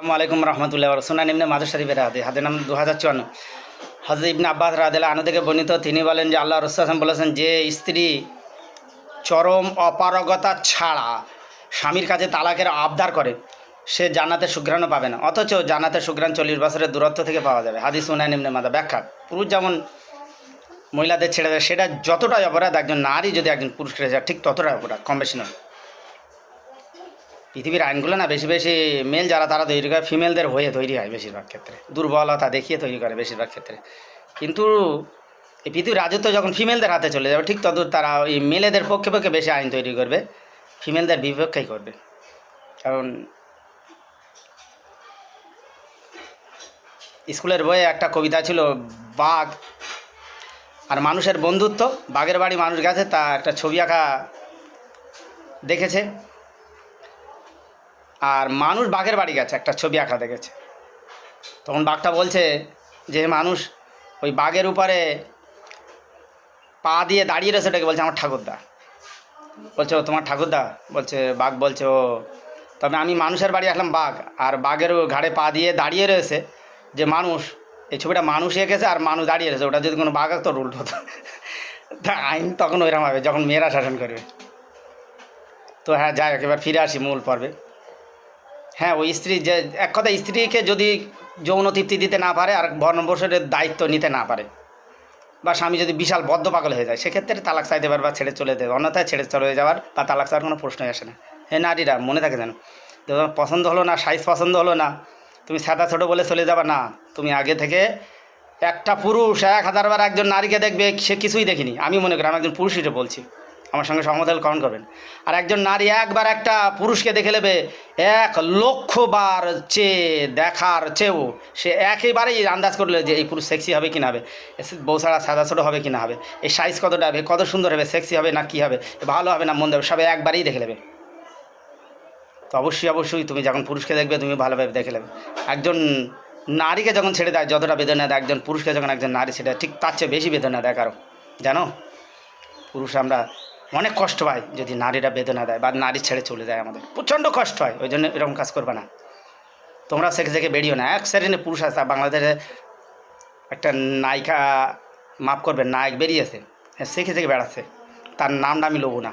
আসসালামু আলাইকুম রহমতুল্লাহ সুনান ইবনে মাদুর শরীফের হাতে হাতে নাম দু হাজার চুয়ান্ন। হজরত ইবনে আব্বাস রাদেলা আনু থেকে বর্ণিত, তিনি বলেন যে আল্লাহ রসুলাম বলেছেন, যে স্ত্রী চরম অপারগতা ছাড়া স্বামীর কাছে তালাকের আবদার করে, সে জান্নাতের সুঘ্রাণও পাবে না। অথচ জান্নাতের সুঘ্রাণ চল্লিশ বছরের দূরত্ব থেকে পাওয়া যাবে। হাদিস সুনান ইবনে মাদা ব্যাখ্যা। পুরুষ যেমন মহিলাদের ছেড়ে দেয়, সেটা যতটাই অপরাধ, একজন নারী যদি একজন পুরুষকে ঠিক ততটাই অপরাধ, কম বেশি নয়। পৃথিবীর আইনগুলো না বেশি বেশি মেল যারা, তারা তৈরি করে ফিমেলদের হয়ে তৈরি হয় বেশিরভাগ ক্ষেত্রে। দুর্বলতা দেখিয়ে তৈরি করে বেশিরভাগ ক্ষেত্রে। কিন্তু এই পৃথিবীর রাজত্ব যখন ফিমেলদের হাতে চলে যাবে, ঠিক তদূর তারা ওই মেলেদের পক্ষে পক্ষে বেশি আইন তৈরি করবে ফিমেলদের বিপক্ষেই করবে। কারণ স্কুলের বইয়ে একটা কবিতা ছিল, বাঘ আর মানুষের বন্ধুত্ব। বাঘের বাড়ি মানুষ গেছে, তা একটা ছবি আঁকা দেখেছে। আর মানুষ বাঘের বাড়ি গেছে, একটা ছবি আঁকা দেখেছে। তখন বাঘটা বলছে যে, মানুষ, ওই বাঘের উপরে পা দিয়ে দাঁড়িয়ে রয়েছে ওটাকে বলছে, আমার ঠাকুরদা। বলছে, ও, তোমার ঠাকুরদা? বলছে, বাঘ বলছে, ও, তবে আমি মানুষের বাড়ি আসলাম বাঘ, আর বাঘের ঘাড়ে পা দিয়ে দাঁড়িয়ে রয়েছে যে মানুষ, এই ছবিটা মানুষ এঁকেছে আর মানুষ দাঁড়িয়ে রয়েছে, ওটা যদি কোনো বাঘ তো উল্টো হতো। তা আইন তখন ওইরকম হবে, যখন মেয়েরা শাসন করবে। তো হ্যাঁ যাই হোক, এবার ফিরে আসি মূল পর্বে। হ্যাঁ ওই স্ত্রী যে, এক কথা স্ত্রীকে যদি যৌন তৃপ্তি দিতে না পারে আর ভরণপোষণের দায়িত্ব নিতে না পারে বা স্বামী যদি বিশাল বদ্ধ পাগল হয়ে যায়, সেক্ষেত্রে তালাক চাইতে পারে বা ছেড়ে চলে দেবে। অন্যথায় ছেড়ে চলে যাওয়ার বা তালাক চাওয়ার কোনো প্রশ্নই আসে না। হ্যাঁ নারীরা, মনে থাকে যেন তোমার পছন্দ হলো না, সাইজ পছন্দ হলো না, তুমি সাদা ছোটো বলে চলে যাবা, না, তুমি আগে থেকে একটা পুরুষ এক হাজারবার একজন নারীকে দেখবে, সে কিছুই দেখিনি। আমি মনে করি, আমি একজন পুরুষ হিসেবে বলছি। আমার সঙ্গে সহমত হলে কমেন্ট করবেন। আর একজন নারী একবার একটা পুরুষকে দেখে নেবে, এক লক্ষবার চেয়ে দেখার চেয়েও সে একেবারেই আন্দাজ করলে যে এই পুরুষ সেক্সি হবে কি না হবে বউ ছাড়া সাদা ছোটো হবে কি না হবে, এই সাইজ কতটা হবে, কত সুন্দর হবে সেক্সি হবে না কি হবে ভালো হবে না মন্দ হবে সবাই একবারেই দেখে নেবে। তো অবশ্যই অবশ্যই তুমি যখন পুরুষকে দেখবে, তুমি ভালোভাবে দেখে নেবে। একজন নারীকে যখন ছেড়ে দেয়, যতটা বেদনা দেয়, একজন পুরুষকে যখন একজন নারী ছেড়ে দেয়, ঠিক তার চেয়ে বেশি বেদনা দেয় কারও, জানো? পুরুষ আমরা অনেক কষ্ট পাই যদি নারীরা বেদনা দেয় বা নারী ছেড়ে চলে যায় আমাদের। প্রচণ্ড কষ্ট হয়, ওই জন্য এরকম কাজ করবে না। তোমরা সেখানে থেকে বেরিও না, এক শ্রেণি পুরুষ আছে বাংলাদেশে একটা নায়িকা মাফ করবে নায়ক বেরিয়েছে সেখে থেকে বেড়াচ্ছে। তার নামটা আমি লোবো না।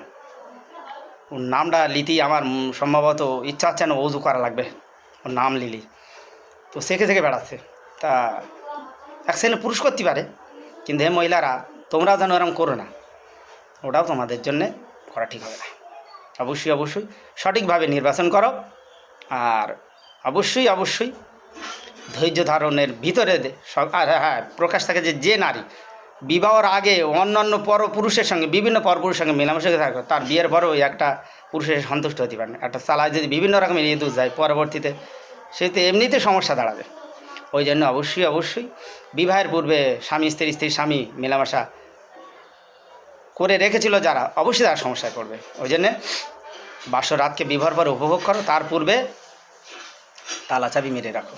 ওর নামটা লিতি, আমার সম্ভবত ইচ্ছা হচ্ছে না অজু করা লাগবে, ওর নাম লিলি। তো সেখে থেকে বেড়াচ্ছে। তা এক শ্রেণি পুরুষ করতে পারে, কিন্তু হে মহিলারা তোমরা যেন এরকম করো না। ওটাও তোমাদের জন্যে করা ঠিক হবে না। অবশ্যই অবশ্যই সঠিকভাবে নির্বাচন করো আর অবশ্যই অবশ্যই ধৈর্য ধারণের ভিতরে আর হ্যাঁ প্রকাশ থাকে যে যে নারী বিবাহর আগে অন্যান্য পর পুরুষের সঙ্গে, বিভিন্ন পরপুরুষের সঙ্গে মেলামেশা থাকবে তার বিয়ের পরেও একটা পুরুষের সন্তুষ্ট হতে পারে না। একটা চালায় যদি বিভিন্ন রকমের ইঁদুর যায়, পরবর্তীতে সে তো এমনিতে সমস্যা দাঁড়াবে। ওই জন্য অবশ্যই অবশ্যই বিবাহের পূর্বে স্বামী, স্ত্রী স্ত্রী, স্বামী মেলামেশা করে রেখেছিল যারা, অবশ্যই তারা সমস্যায় পড়বে। ওই জন্যে বাসর রাতকে বিবাহর পর উপভোগ করো, তার পূর্বে তালা চাবি মেরে রাখো।